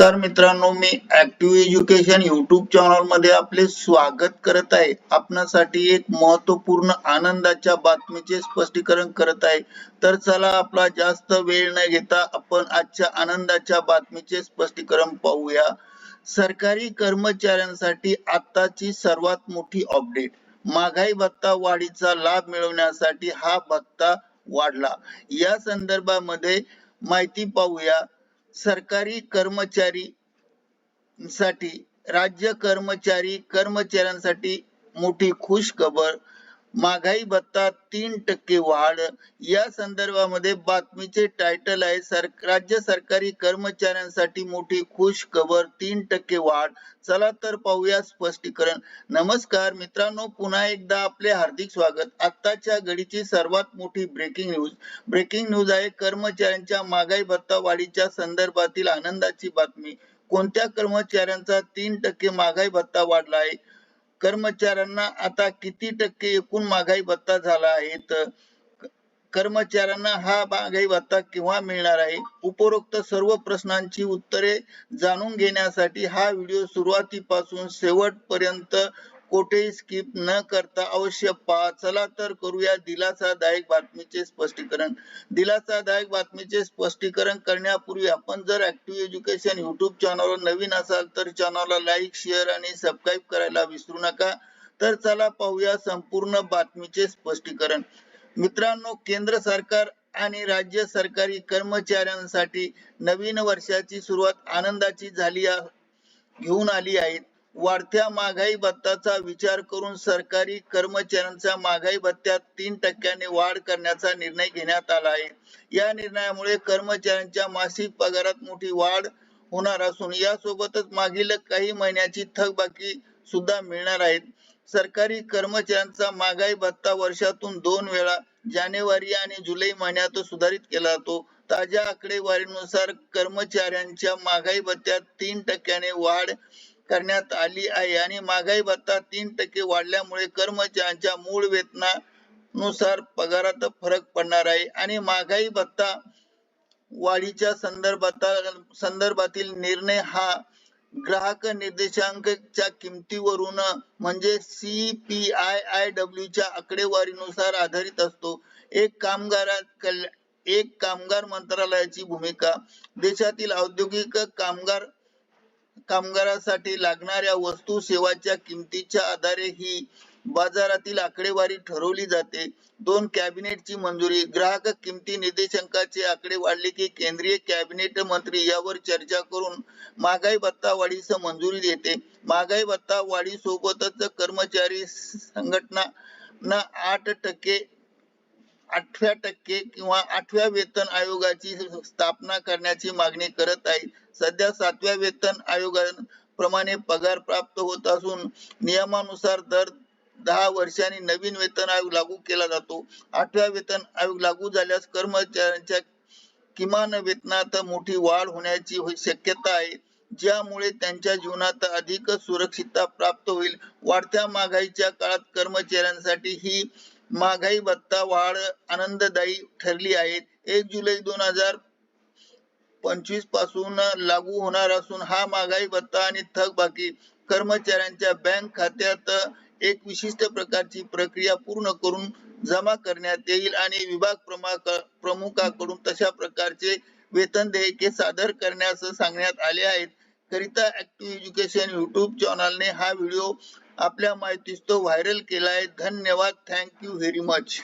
तर मित्रांनो मी ऍक्टिव्ह एज्युकेशन युट्यूब चॅनलमध्ये आपले स्वागत करत आहे. आपणासाठी एक महत्त्वपूर्ण आनंदाच्या बातमीचे स्पष्टीकरण करत आहे. तर चला आपला जास्त वेळ न घेता आपण आजच्या आनंदाच्या बातमीचे स्पष्टीकरण पाहूया. सरकारी कर्मचाऱ्यांसाठी आताची सर्वात मोठी अपडेट महागाई भत्ता वाढीचा लाभ मिळवण्यासाठी हा भत्ता वाढला. या संदर्भामध्ये माहिती पाहूया. सरकारी कर्मचारी साठी राज्य कर्मचारी कर्मचाऱ्यांसाठी मोठी खुश खबर महागाई भत्ता तीन टक्के वाढ. या संदर्भामध्ये बातमीचे टायटल आहे सर राज्य सरकारी कर्मचाऱ्यांसाठी मोठी खुश खबर तीन टक्के वाढ. चला तर पाहूया स्पष्टीकरण. नमस्कार मित्रांनो पुन्हा एकदा आपले हार्दिक स्वागत. आत्ताच्या घडीची सर्वात मोठी ब्रेकिंग न्यूज ब्रेकिंग न्यूज आहे कर्मचाऱ्यांच्या महागाई भत्ता वाढीच्या संदर्भातील आनंदाची बातमी. कोणत्या कर्मचाऱ्यांचा तीन टक्के महागाई भत्ता वाढला आहे? कर्मचाऱ्यांना आता किती टक्के एकूण महागाई भत्ता झाला आहे? तर कर्मचाऱ्यांना हा महागाई भत्ता केव्हा मिळणार आहे? उपरोक्त सर्व प्रश्नांची उत्तरे जाणून घेण्यासाठी हा व्हिडिओ सुरुवातीपासून शेवटपर्यंत कोठेही स्किप न करता अवश्य पहा चला तर करूया दिलासादायक बातमीचे स्पष्टीकरण. दिलासादायक बातमीचे स्पष्टीकरण करण्यापूर्वी आपण जर ऍक्टिव्ह एज्युकेशन युट्यूब चॅनलवर नवीन असाल तर चॅनलला लाईक शेअर आणि सबस्क्राईब करायला विसरू नका. तर चला पाहूया संपूर्ण बातमीचे स्पष्टीकरण. मित्रांनो केंद्र सरकार आणि राज्य सरकारी कर्मचाऱ्यांसाठी नवीन वर्षाची सुरुवात आनंदाची झाली घेऊन आली आहे. वाढत्या महागाई भत्ताचा विचार करून सरकारी कर्मचाऱ्यांचा महागाई भत्त्यात तीन टक्क्याने वाढ करण्याचा निर्णय घेण्यात आला आहे. या निर्णयामुळे कर्मचाऱ्यांच्या मासिक पगारात मोठी वाढ होणार असून यासोबतच मागील काही महिन्याची थकबाकी सुद्धा मिळणार आहेत सरकारी कर्मचाऱ्यांचा महागाई भत्ता वर्षातून दोन वेळा जानेवारी आणि जुलै महिन्यात सुधारित केला जातो. ताज्या आकडेवारीनुसार कर्मचाऱ्यांच्या महागाई भत्त्यात तीन टक्क्याने वाढ करण्यात आली आहे आणि महागाई भत्ता तीन टक्के वाढल्यामुळे कर्मचाऱ्यांच्या मूळ वेतनानुसार पगारात फरक पडणार आहे. आणि महागाई भत्ता वाढीच्या संदर्भात संदर्भातील निर्णय हा ग्राहक निर्देशांकच्या किमतीवरून म्हणजे सी पी आय CPIIW च्या आकडेवारीनुसार आधारित असतो. एक कामगार एक कामगार मंत्रालयाची भूमिका. देशातील औद्योगिक कामगार कामगारासाठी लागणाऱ्या वस्तू सेवाच्या किमतीच्या आधारे ही बाजारातील आकडेवारी ठरवली जाते. दोन कॅबिनेटची मंजुरी. ग्राहक किमती निर्देशांकाचे आकडे वाढले की केंद्रीय कॅबिनेट मंत्री यावर चर्चा करून महागाई भत्ता वाढीस मंजुरी देते. महागाई भत्ता वाढी सोबतच कर्मचारी संघटना आठ टक्के आठव्या टक्के किंवा आठव्या वेतन आयोगाची स्थापना करण्याची मागणी करत आहे. सध्या सातव्या वेतन आयोगाप्रमाणे पगार प्राप्त होत असून नियमानुसार दर दहा वर्षांनी नवीन वेतन आयोग लागू केला जातो. आठव्या वेतन आयोग लागू झाल्यास कर्मचाऱ्यांच्या किमान वेतनात मोठी वाढ होण्याची शक्यता आहे. ज्यामुळे त्यांच्या जीवनात अधिक सुरक्षितता प्राप्त होईल. वाढत्या महागाईच्या काळात कर्मचाऱ्यांसाठी ही महागाई भत्ता वाढ आनंददायी ठरली आहे एक जुलै दोन हजार पंचवीसपासून लागू होणार असून हा महागाई भत्ता आणि थकबाकी कर्मचाऱ्यांच्या बँक खात्यात एक विशिष्ट प्रकारची प्रक्रिया पूर्ण करून जमा करण्यात येईल आणि विभाग प्रमुखाकडून तशा प्रकारचे वेतन देयके सादर करण्यास सांगण्यात आले आहेत. करिता ऍक्टिव्ह एज्युकेशन युट्यूब चॅनलने हा व्हिडिओ आपल्या माहितीस तो व्हायरल केला आहे धन्यवाद. Thank you very much